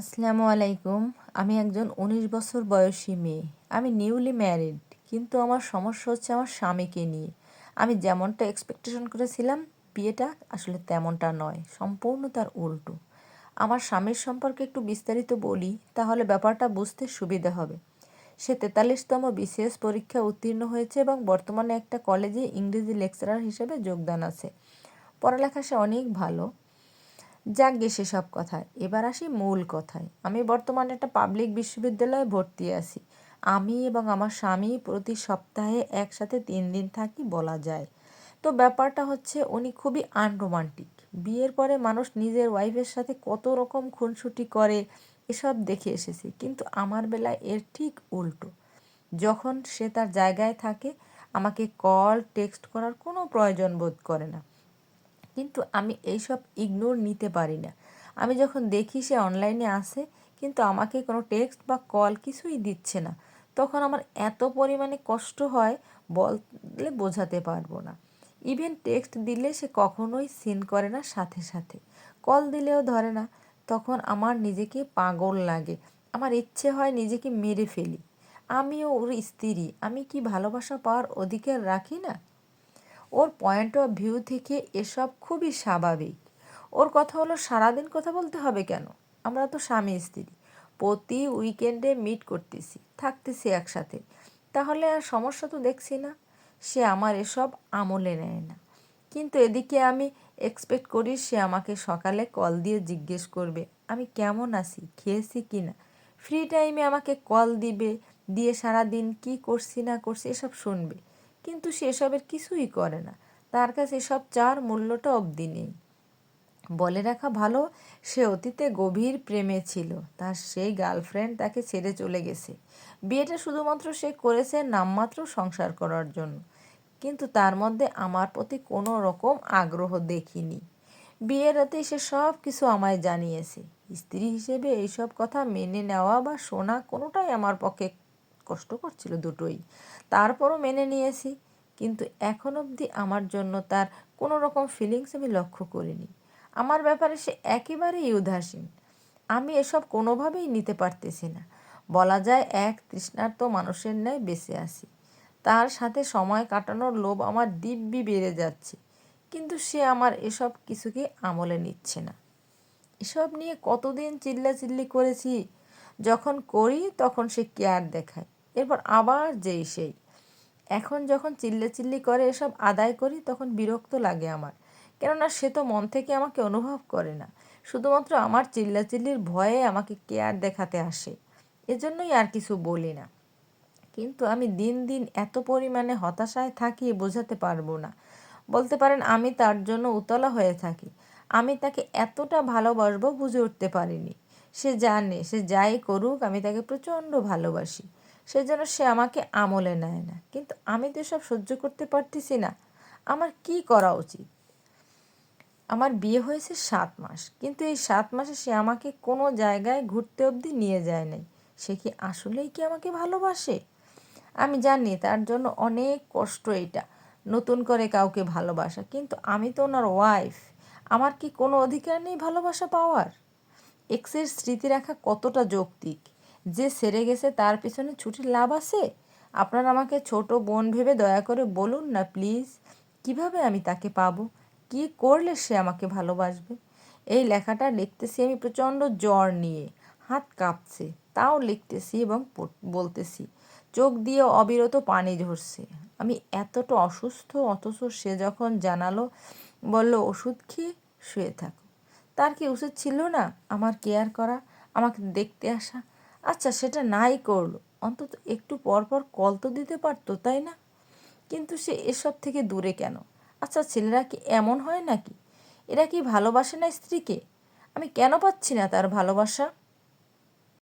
আসসালামু আলাইকুম। আমি একজন উনিশ বছর বয়সী মেয়ে। আমি নিউলি ম্যারিড, কিন্তু আমার সমস্যা হচ্ছে আমার স্বামীকে নিয়ে। আমি যেমনটা এক্সপেকটেশন করেছিলাম, বিয়েটা আসলে তেমনটা নয়, সম্পূর্ণ তার উল্টো। আমার স্বামীর সম্পর্কে একটু বিস্তারিত বলি, তাহলে ব্যাপারটা বুঝতে সুবিধা হবে। সে তেতাল্লিশতম বিসিএস পরীক্ষা উত্তীর্ণ হয়েছে এবং বর্তমানে একটা কলেজে ইংরেজি লেকচারার হিসেবে যোগদান আছে। পড়ালেখা সে অনেক ভালো যাক গে সেসব কথায়। এবার আসি মূল কথায়। আমি বর্তমানে একটা পাবলিক বিশ্ববিদ্যালয়ে ভর্তি আছি। আমি এবং আমার স্বামী প্রতি সপ্তাহে একসাথে তিন দিন থাকি বলা যায়। তো ব্যাপারটা হচ্ছে উনি খুবই আনরোমান্টিক বিয়ের পরে মানুষ নিজের ওয়াইফের সাথে কত রকম খুনসুটি করে, এসব দেখে এসেছি। কিন্তু আমার বেলায় এর ঠিক উল্টো। যখন সে তার জায়গায় থাকে, আমাকে কল টেক্সট করার কোনো প্রয়োজন বোধ করে না। কিন্তু আমি এইসব ইগনোর নিতে পারি না। আমি যখন দেখি সে অনলাইনে আসে কিন্তু আমাকে কোনো টেক্সট বা কল কিছুই দিচ্ছে না, তখন আমার এত পরিমাণে কষ্ট হয় বললে বোঝাতে পারব না। ইভেন টেক্সট দিলে সে কখনোই সিন করে না সাথে সাথে। কল দিলেও ধরে না, তখন আমার নিজেকে পাগল লাগে। আমার ইচ্ছে হয় নিজেকে মেরে ফেলি। আমিও ওর স্ত্রী, আমি কি ভালোবাসা পাওয়ার অধিকার রাখি না? ওর পয়েন্ট অফ ভিউ থেকে এসব খুবই স্বাভাবিক। ওর কথা হলো, সারাদিন কথা বলতে হবে কেন? আমরা তো স্বামী স্ত্রী। প্রতি উইকেন্ডে মিট করতেছি, থাকতেছি একসাথে। তাহলে আর সমস্যা তো দেখছি না। সে আমার এসব আমলে নেয় না। কিন্তু এদিকে আমি এক্সপেক্ট করি, সে আমাকে সকালে কল দিয়ে জিজ্ঞেস করবে, আমি কেমন আছি? খেয়েছি কি না? ফ্রি টাইমে আমাকে কল দিবে, দিয়ে সারা দিন কী করছি না করছি এসব শুনবে। কিন্তু সে এসবের কিছুই করে না। তার কাছে এসব চার মূল্যটা অবধি নেই। বলে রাখা ভালো, সে অতীতে গভীর প্রেমে ছিল। তার সেই গার্লফ্রেন্ড তাকে ছেড়ে চলে গেছে। বিয়েটা শুধুমাত্র সে করেছে নামমাত্র সংসার করার জন্য। কিন্তু তার মধ্যে আমার প্রতি কোনো রকম আগ্রহ দেখিনি। বিয়ের রাতেই সে সব কিছু আমায় জানিয়েছে। স্ত্রী হিসেবে এইসব কথা মেনে নেওয়া বা শোনা কোনোটাই আমার পক্ষে কষ্ট করছিল দুটোই। তারপরও মেনে নিয়েছি, কিন্তু এখন অবধি আমার জন্য তার কোনো রকম ফিলিংস আমি লক্ষ্য করিনি। আমার ব্যাপারে সে একেবারেই উদাসীন। আমি এসব কোনোভাবেই নিতে পারতেছি না। বলা যায় এক তৃষ্ণার্ত মানুষের ন্যায় বেঁচে আছি। তার সাথে সময় কাটানোর লোভ আমার দিব্যি বেড়ে যাচ্ছে, কিন্তু সে আমার এসব কিছুকে আমলে নিচ্ছে না। এসব নিয়ে কতদিন চিল্লাচিল্লি করেছি, যখন করি তখন সে কেয়ার দেখায়। এরপর আবার যেই সেই। এখন যখন চিল্লে চিল্লি করে এসব আদায় করি, তখন বিরক্ত লাগে আমার। কেননা সে তো মন থেকে আমাকে অনুভব করে না। শুধুমাত্র আমার চিল্লাচিল্লির ভয়ে আমাকে কেয়ার দেখাতে আসে। এজন্যই আর কিছু বলি না। কিন্তু আমি দিন দিন এত পরিমাণে হতাশায় থাকি বোঝাতে পারব না। বলতে পারেন, আমি তার জন্য উতলা হয়ে থাকি। আমি তাকে এতটা ভালোবাসবো বুঝে উঠতে পারিনি। সে জানে, সে যাই করুক, আমি তাকে প্রচণ্ড ভালোবাসি। সেজন্য সে আমাকে আমলে নেয় না। কিন্তু আমি তো সব সহ্য করতে পারতেছি না। আমার কি করা উচিত? আমার বিয়ে হয়েছে সাত মাস। কিন্তু এই সাত মাসে সে আমাকে কোনো জায়গায় ঘুরতে অবধি নিয়ে যায় নাই। সে কি আসলেই কি আমাকে ভালোবাসে? আমি জানি তার জন্য অনেক কষ্ট এটা, নতুন করে কাউকে ভালোবাসা। কিন্তু আমি তো ওনার ওয়াইফ আমার কি কোনো অধিকার নেই ভালোবাসা পাওয়ার? এক্সের স্মৃতি রাখা কতটা যৌক্তিক? যে সেরে গেছে, তার পিছনে ছুটির লাভ আছে? আপনার আমাকে ছোট বোন ভেবে দয়া করে বলুন না প্লিজ, কীভাবে আমি তাকে পাবো? কি করলে সে আমাকে ভালোবাসবে? এই লেখাটা লিখতেছি আমি প্রচণ্ড জ্বর নিয়ে। হাত কাঁপছে, তাও লিখতেছি এবং বলতেছি, চোখ দিয়ে অবিরত পানি ঝরছে। আমি এতটা অসুস্থ, অথচ সে যখন জানালো, বলল, ওষুধ খেয়ে শুয়ে থাকো। তার কি উচিত ছিল না আমার কেয়ার করা, আমাকে দেখতে আসা? আচ্ছা সেটা নাই করল। অন্তত একটু পর পর কল তো দিতে পারতো, তাই না? কিন্তু সে এসব থেকে দূরে কেন? আচ্ছা ছেলেরা কি এমন হয় নাকি? এরা কি ভালোবাসে না স্ত্রীকে? আমি কেন পাচ্ছি না তার ভালোবাসা?